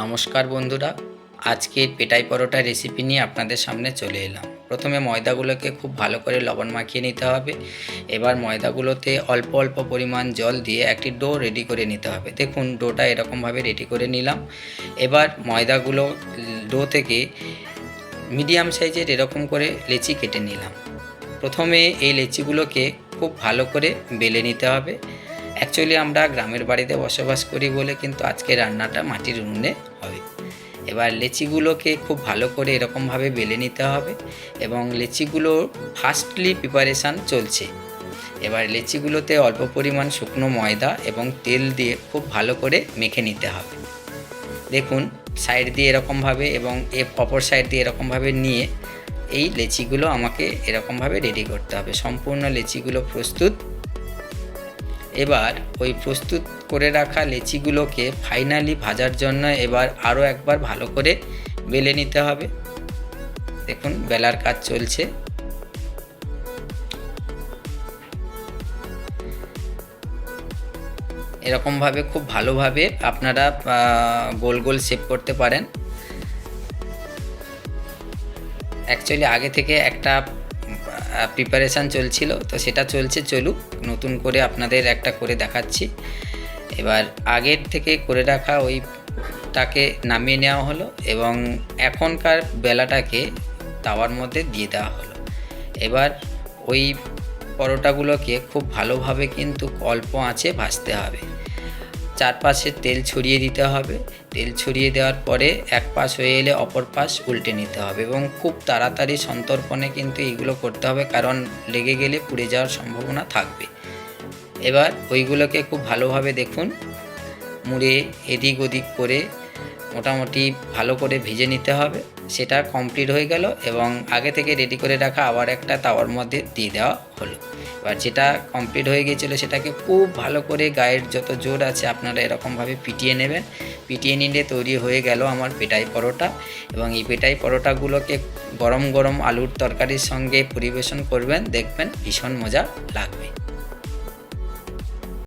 নমস্কার বন্ধুরা আজকে পেটাই পরোটা রেসিপি নিয়ে আপনাদের সামনে চলে এলাম। প্রথমে ময়দাগুলোকে খুব ভালো করে লবণ মাখিয়ে নিতে হবে। এবার ময়দাগুলোতে অল্প অল্প পরিমাণ জল দিয়ে একটি ডো রেডি করে নিতে হবে। দেখুন, ডোটা এরকমভাবে রেডি করে নিলাম। এবার ময়দাগুলো ডো থেকে মিডিয়াম সাইজের এরকম করে লেচি কেটে নিলাম। প্রথমে এই লেচিগুলোকে খুব ভালো করে বেলে নিতে হবে। অ্যাকচুয়ালি আমরা গ্রামের বাড়িতে বসবাস করি বলে কিন্তু আজকে রান্নাটা মাটির উনুনে হবে। এবার লেচিগুলোকে খুব ভালো করে এরকমভাবে বেলে নিতে হবে এবং লেচিগুলো ফার্স্টলি প্রিপারেশান চলছে। এবার লেচিগুলোতে অল্প পরিমাণ শুকনো ময়দা এবং তেল দিয়ে খুব ভালো করে মেখে নিতে হবে। দেখুন সাইড দিয়ে এরকমভাবে এবং এ অপর সাইড দিয়ে এরকমভাবে নিয়ে এই লেচিগুলো আমাকে এরকমভাবে রেডি করতে হবে। সম্পূর্ণ লেচিগুলো প্রস্তুত এবার ওই প্রস্তুত করে রাখা লেচিগুলোকে ফাইনালি ভাজার জন্য এবার আরও একবার ভালো করে বেলে নিতে হবে। দেখুন, বেলার কাজ চলছে। এরকমভাবে, খুব ভালোভাবে আপনারা গোল গোল শেপ করতে পারেন। অ্যাকচুয়ালি আগে থেকে একটা প্রিপারেশান চলছিল, তো সেটা চলছে, চলুক। নতুন করে আপনাদের একটা করে দেখাচ্ছি। এবার আগের থেকে করে রাখা ওইটাকে নামিয়ে নেওয়া হলো এবং এখনকার বেলাটাকে তাওয়ার মধ্যে দিয়ে দেওয়া হলো। এবার ওই পরোটাগুলোকে খুব ভালোভাবে কিন্তু অল্প আঁচে ভাজতে হবে। চারপাশে তেল ছড়িয়ে দিতে হবে। তেল ছড়িয়ে দেওয়ার পরে এক পাশ হয়ে এলে অপর পাশ উল্টে নিতে হবে এবং খুব তাড়াতাড়ি সন্তর্পণে কিন্তু এইগুলো করতে হবে কারণ লেগে গেলে পুড়ে যাওয়ার সম্ভাবনা থাকবে। এবার ওইগুলোকে খুব ভালোভাবে দেখুন। মুড়ে এদিক ওদিক করে মোটামুটি ভালো করে ভেজে নিতে হবে। সেটা কমপ্লিট হয়ে গেল এবং আগে থেকে রেডি করে রাখা আবার একটা তাওয়ার মধ্যে দিয়ে দেওয়া হলো। এবার যেটা কমপ্লিট হয়ে গিয়েছিল সেটাকে খুব ভালো করে গায়ের যত জোর আছে আপনারা এরকমভাবে পিটিয়ে নেবেন। পিটিয়ে নিলে তৈরি হয়ে গেল আমার পেটাই পরোটা এবং এই পেটাই পরোটাগুলোকে গরম গরম আলুর তরকারির সঙ্গে পরিবেশন করবেন, দেখবেন ভীষণ মজা লাগবে।